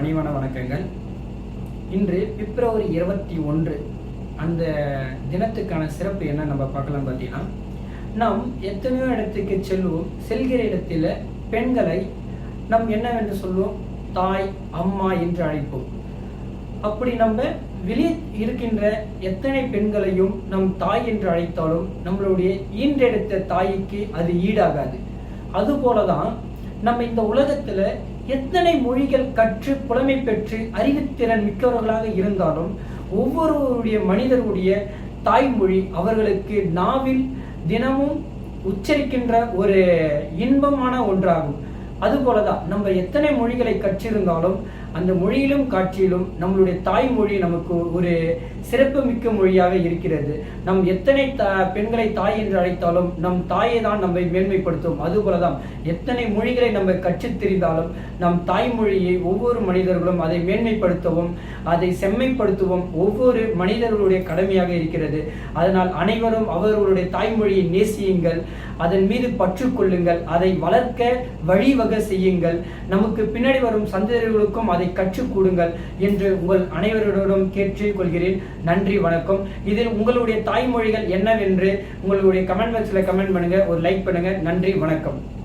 பணிவான வணக்கங்கள். இன்று பிப்ரவரி இருபத்தி ஒன்று அந்த தினத்துக்கான சிறப்பு என்ன நம்ம பார்க்கலாம் பார்த்தீங்கன்னா நாம் எத்தனையோ இடத்துக்கு செல்வோம். செல்கிற இடத்துல பெண்களை நம் என்னவென்று சொல்லுவோம் தாய் அம்மா என்று அழைப்போம். அப்படி நம்ம வெளியே இருக்கின்ற எத்தனை பெண்களையும் நம் தாய் என்று அழைத்தாலும் நம்மளுடைய ஈன்றெடுத்த தாய்க்கு அது ஈடாகாது. அதுபோலதான் நம்ம இந்த உலகத்துல எத்தனை மொழிகள் கற்று புலமை பெற்று அறிவுத்திறன் மிக்கவர்களாக இருந்தாலும் ஒவ்வொருவருடைய மனிதருடைய தாய்மொழி அவர்களுக்கு நாவில் தினமும் உச்சரிக்கின்ற ஒரு இன்பமான ஒன்றாகும். அதுபோலதான் நம்ம எத்தனை மொழிகளை கற்றிருந்தாலும் அந்த மொழியிலும் காட்சியிலும் நம்மளுடைய தாய்மொழி நமக்கு ஒரு சிறப்பு மிக்க மொழியாக இருக்கிறது. நம் எத்தனை த பெண்களை தாய் என்று அழைத்தாலும் நம் தாயை தான் நம்மை மேன்மைப்படுத்தும். அதுபோலதான் எத்தனை மொழிகளை நம்ம கற்றுத் தெரிந்தாலும் நம் தாய்மொழியை ஒவ்வொரு மனிதர்களும் அதை மேன்மைப்படுத்தவும் அதை செம்மைப்படுத்தவும் ஒவ்வொரு மனிதர்களுடைய கடமையாக இருக்கிறது. அதனால் அனைவரும் அவர்களுடைய தாய்மொழியை நேசியுங்கள் அதன் மீது பற்று கொள்ளுங்கள் அதை வளர்க்க வழிவகை செய்யுங்கள். நமக்கு பின்னாடி வரும் சந்ததிகளுக்கும் அதை கற்றுக் கூடுங்கள் என்று உங்கள் அனைவருடனும் கேட்டுக் கொள்கிறேன். நன்றி வணக்கம். இதில் உங்களுடைய தாய்மொழிகள் என்னவென்று உங்களுடைய கமெண்ட் பாக்ஸில் கமெண்ட் பண்ணுங்க. ஒரு லைக் பண்ணுங்க. நன்றி வணக்கம்.